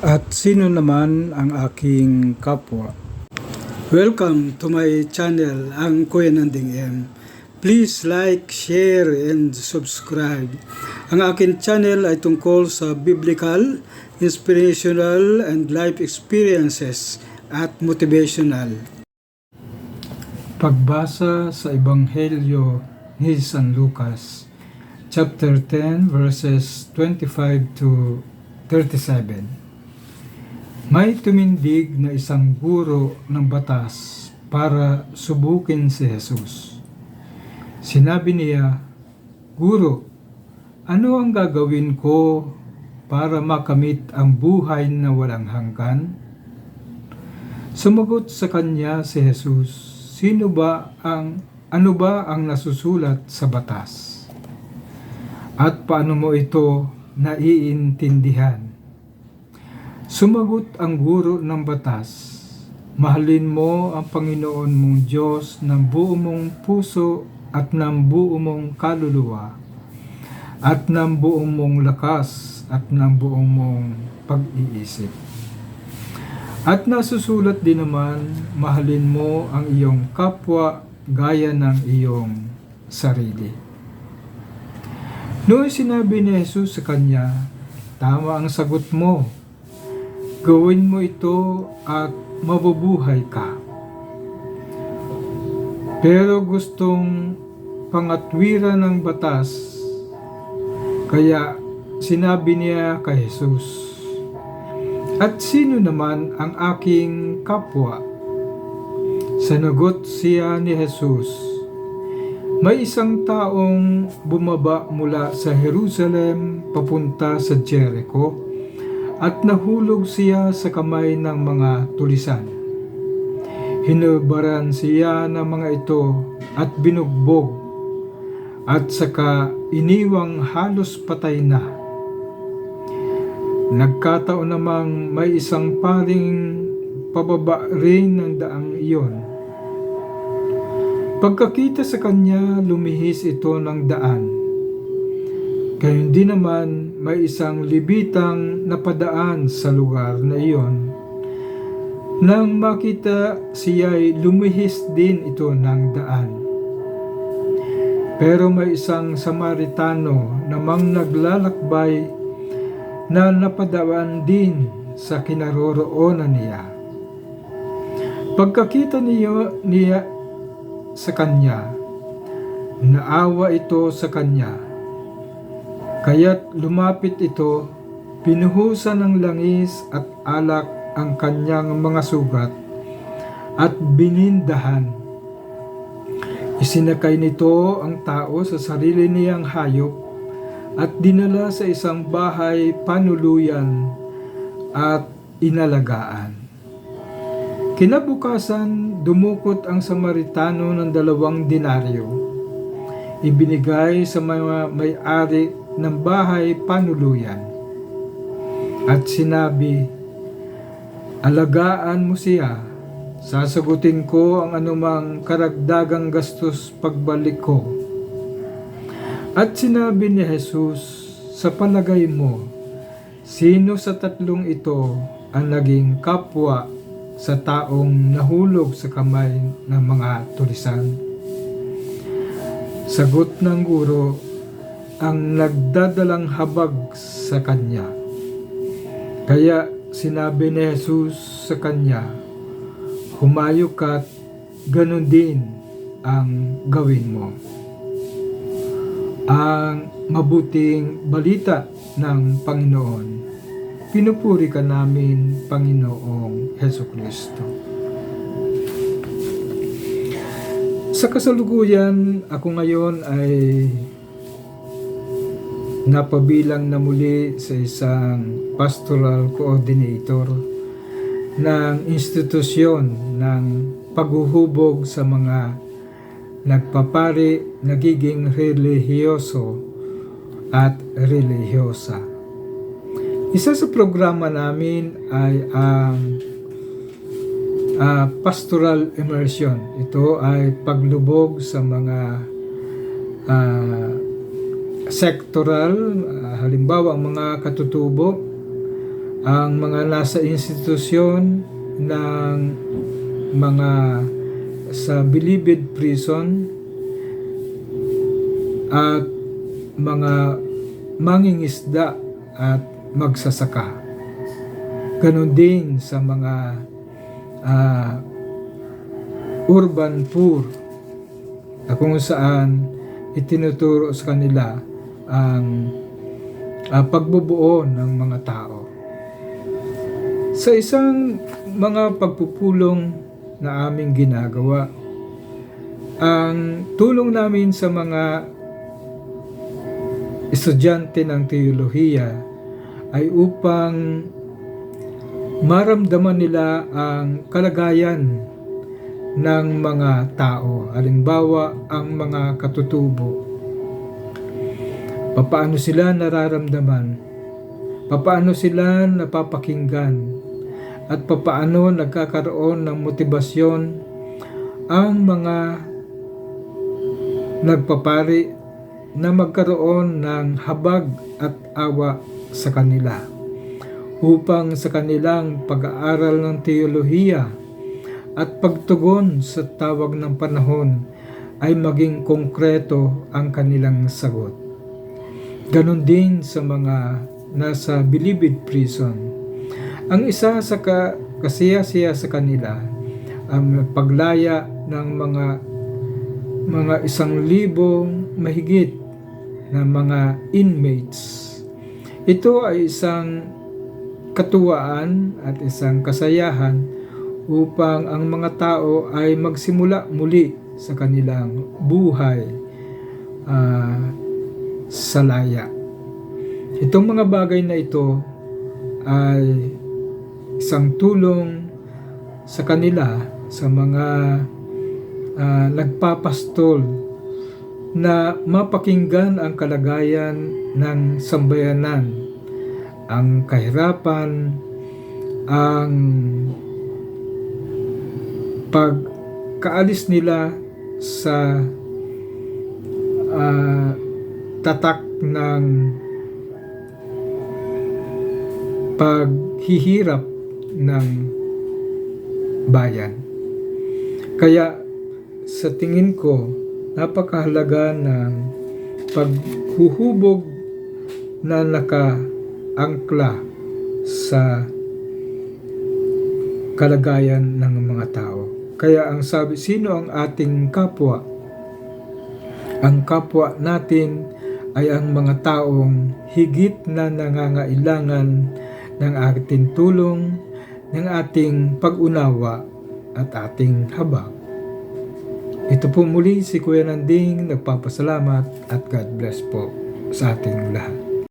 At sino naman ang aking kapwa? Welcome to my channel, ang Kuya Nanding M. Please like, share, and subscribe. Ang akin channel ay tungkol sa biblical, inspirational, and life experiences at motivational. Pagbasa sa Ebanghelyo ni San Lucas, chapter 10, verses 25 to 37. May tumindig na isang guro ng batas para subukin si Jesus. Sinabi niya, Guro, ano ang gagawin ko para makamit ang buhay na walang hanggan? Sumagot sa kanya si Jesus, Sino ba ang ano ba ang nasusulat sa batas? At paano mo ito naiintindihan? Sumagot ang guro ng batas, Mahalin mo ang Panginoon mong Diyos ng buo mong puso at ng buo mong kaluluwa at ng buong mong lakas at ng buong mong pag-iisip. At nasusulat din naman, mahalin mo ang iyong kapwa gaya ng iyong sarili. Noong sinabi ni Jesus sa kanya, Tama ang sagot mo, Gawin mo ito at mabubuhay ka. Pero gustong pangatwiran ng batas, kaya sinabi niya kay Jesus, At sino naman ang aking kapwa? Sanagot siya ni Jesus, May isang taong bumaba mula sa Jerusalem papunta sa Jericho at nahulog siya sa kamay ng mga tulisan. Hinubaran siya ng mga ito at binugbog at saka iniwang halos patay na. Nagkataon namang may isang paring pababa rin ng daang iyon. Pagkakita sa kanya, lumihis ito ng daan. Gayon din naman may isang libitang napadaan sa lugar na iyon. Nang makita siya'y lumihis din ito ng daan. Pero may isang Samaritano namang naglalakbay na napadaan din sa kinaroroonan niya. Pagkakita niya, niya sa kanya, naawa ito sa kanya Kaya't lumapit ito, pinuhusan ng langis at alak ang kanyang mga sugat at binindahan. Isinakay nito ang tao sa sarili niyang hayop at dinala sa isang bahay panuluyan at inalagaan. Kinabukasan, dumukot ang Samaritano ng dalawang dinaryo. Ibinigay sa mga may-ari ng bahay panuluyan. At sinabi, Alagaan mo siya, sasagutin ko ang anumang karagdagang gastos pagbalik ko. At sinabi ni Jesus, sa palagay mo, sino sa tatlong ito ang naging kapwa sa taong nahulog sa kamay ng mga tulisan? Sagot ng guro, ang nagdadalang habag sa kanya. Kaya sinabi ni Jesus sa kanya, Humayo ka't ganun din ang gawin mo. Ang mabuting balita ng Panginoon. Pinupuri ka namin, Panginoong Heso Kristo. Sa kasalukuyan, ako ngayon ay napabilang na muli sa isang pastoral coordinator ng institusyon ng paghuhubog sa mga nagpapari, nagiging relihiyoso at relihiyosa. Isa sa programa namin ay ang uh, pastoral immersion. Ito ay paglubog sa mga uh, sectoral, uh, halimbawa ang mga katutubo ang mga nasa institusyon ng mga sa Bilibid Prison at mga mangingisda at magsasaka. Ganon din sa mga ah, urban poor na kung saan itinuturo sa kanila ang ah, pagbubuo ng mga tao. Sa isang mga pagpupulong na aming ginagawa, ang tulong namin sa mga estudyante ng teolohiya ay upang maramdaman nila ang kalagayan ng mga tao. Halimbawa, ang mga katutubo. Papaano sila nararamdaman? Papaano sila napapakinggan? At papaano nagkakaroon ng motibasyon ang mga nagpapari na magkaroon ng habag at awa sa kanila upang sa kanilang pag-aaral ng teolohiya at pagtugon sa tawag ng panahon ay maging konkreto ang kanilang sagot. Ganon din sa mga nasa Bilibid Prison. Ang isa sa ka kasiyasiya sa kanila ang paglaya ng mga mga isang libong mahigit na mga inmates. Ito ay isang katuwaan at isang kasayahan upang ang mga tao ay magsimula muli sa kanilang buhay ah, sa laya. Itong mga bagay na ito ay isang tulong sa kanila sa mga ah, nagpapastol na mapakinggan ang kalagayan ng sambayanan, ang kahirapan, ang pagkaalis nila sa ah, tatak ng paghihirap ng bayan. Kaya sa tingin ko, napakahalaga ng paghuhubog na nakaangkla sa kalagayan ng mga tao. Kaya ang sabi, sino ang ating kapwa? Ang kapwa natin ay ang mga taong higit na nangangailangan ng ating tulong, ng ating pag-unawa at ating habag. Ito po muli si Kuya Nanding nagpapasalamat at God bless po sa ating lahat.